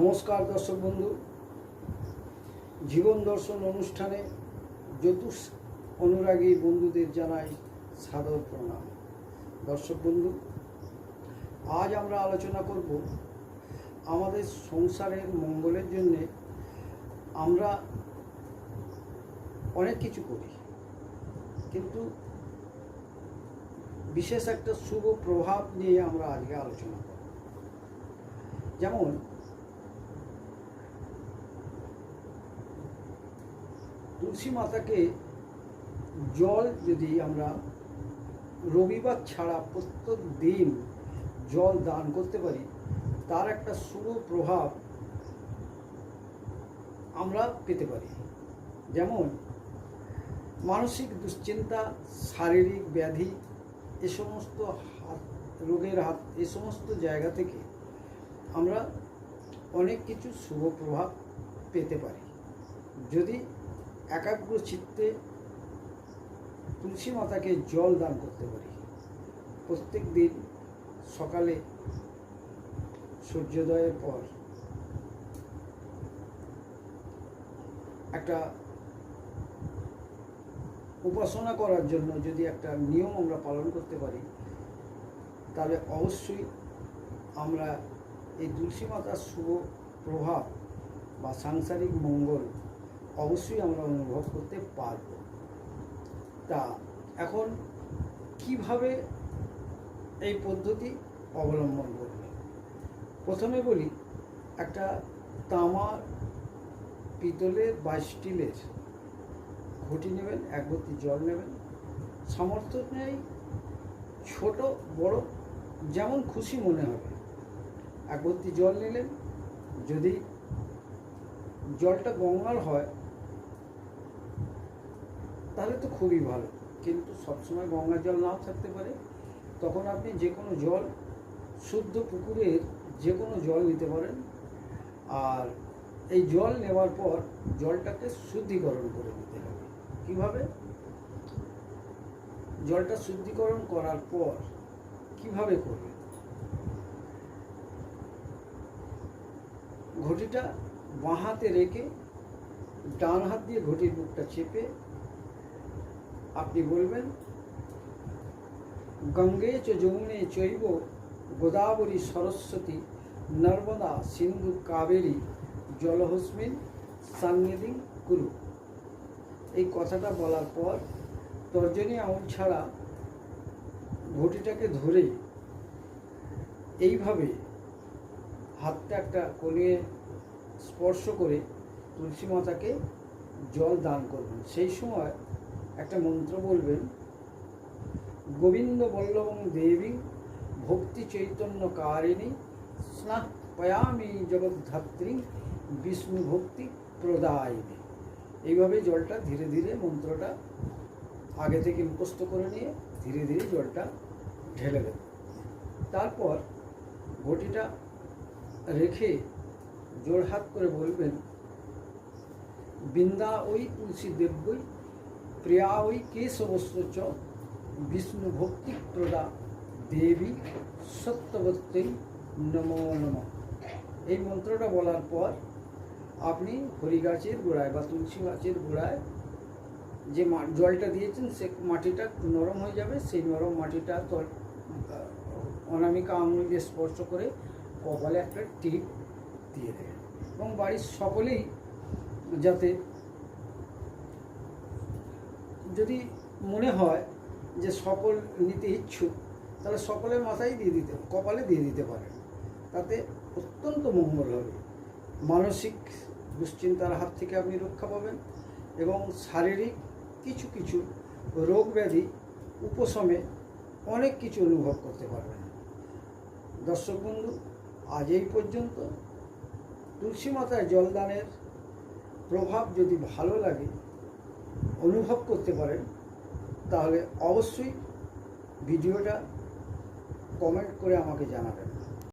নমস্কার দর্শক বন্ধু। জীবন দর্শন অনুষ্ঠানে জ্যোতিষ অনুরাগী বন্ধুদের জানাই সাদর প্রণাম। দর্শক বন্ধু, আজ আমরা আলোচনা করব আমাদের সংসারের মঙ্গলের জন্যে আমরা অনেক কিছু করি, কিন্তু বিশেষ একটা শুভ প্রভাব নিয়ে আমরা আজকে আলোচনা করব। যেমন তুলসী মাতাকে জল যদি আমরা রবিবার ছাড়া প্রত্যেক দিন জল দান করতে পারি, তার একটা শুভ প্রভাব আমরা পেতে পারি। যেমন, মানসিক দুশ্চিন্তা, শারীরিক ব্যাধি, এ সমস্ত হাত, রোগের হাত, এ সমস্ত জায়গা থেকে আমরা অনেক কিছু শুভ প্রভাব পেতে পারি। যদি একাগ্র চিত্তে তুলসী মাতাকে জল দান করতে পারি। প্রত্যেক দিন সকালে সূর্যোদয়ের পর একটা উপাসনা করার জন্য যদি একটা নিয়ম আমরা পালন করতে পারি, তাহলে অবশ্যই আমরা এই তুলসী মাতার শুভ প্রভাব বা সাংসারিক মঙ্গল অবশ্যই আমরা অনুভব করতে পারব। তা এখন কীভাবে এই পদ্ধতি অবলম্বন করবে? প্রথমে বলি, একটা তামার পিতলের বা স্টিলের ঘটি নেবেন, এক জল নেবেন। সামর্থ্য নেই, ছোট, বড়, যেমন খুশি মনে হবে। এক জল নিলেন, যদি জলটা গঙ্গার হয় তাহলে তো খুবই ভালো। কিন্তু সবসময় গঙ্গার জল নাও থাকতে পারে। তখন আপনি যে কোনো জল, শুদ্ধ পুকুরের যে কোনো জল নিতে পারেন। আর এই জল নেওয়ার পর জলটাকে শুদ্ধিকরণ করে নিতে হবে। কীভাবে? জলটা শুদ্ধিকরণ করার পর কীভাবে করবে ঘটিটা বাঁ হাতে রেখে ডান হাত দিয়ে ঘটির বুকটা চেপে আপনি বলবেন? গঙ্গে চ যমুনে চৈব গোদাবরী সরস্বতী, নর্মদা সিন্ধু কাবেরী, জলহস্মিন সান্নিধিং কুরু। এই কথাটা বলার পর তর্জনী আঙুল ছাড়া ঘটিটাকে ধরে এইভাবে হাতটা একটা কোণে স্পর্শ করে তুলসী মাতাকে জল দান করবেন। সেই সময় একটা মন্ত্র বলবেন গোবিন্দ বল্লভং দেবী ভক্তি চৈতন্য কারিণী স্নাহ পয়ামি জগদ্ধাত্রী বিষ্ণু ভক্তি প্রদায়িনী। এইভাবে জলটা ধীরে ধীরে মন্ত্রটা আগে থেকে মুখস্থ করে নিয়ে ধীরে ধীরে জলটা ঢেলে দেবে। তারপর ঘটিটা রেখে জোড়হাত করে বলবেন, বৃন্দা ওই তুলসী দেব্যই প্রিয়া ওই কেশবস্ত্র চ বিষ্ণু ভক্তি প্রদা দেবী সত্যবত্যই নমো নম এই মন্ত্রটা বলার পর আপনি হরি গাছের গোড়ায় বা তুলসী গাছের গোড়ায় যে জলটা দিয়েছেন, সে মাটিটা একটু নরম হয়ে যাবে। সেই নরম মাটিটা অনামিকা আঙুল দিয়ে স্পর্শ করে কপালে একটা টিপ দিয়ে দেবেন। এবং বাড়ির সকলেই যাতে যদি মনে হয় যে সকল নিতে ইচ্ছুক, তাহলে সকলের মাথায় দিয়ে দিতে কপালে দিয়ে দিতে পারেন তাতে অত্যন্ত মঙ্গল হবে। মানসিক দুশ্চিন্তার হাত থেকে আপনি রক্ষা পাবেন এবং শারীরিক কিছু কিছু রোগ ব্যাধি উপশমে অনেক কিছু অনুভব করতে পারবেন। দর্শক বন্ধু, আজ এই পর্যন্ত। তুলসী মাতায় জলদানের প্রভাব যদি ভালো লাগে অনুভব করতে পারেন তাহলে অবশ্যই ভিডিওটা কমেন্ট করে আমাকে জানাবেন।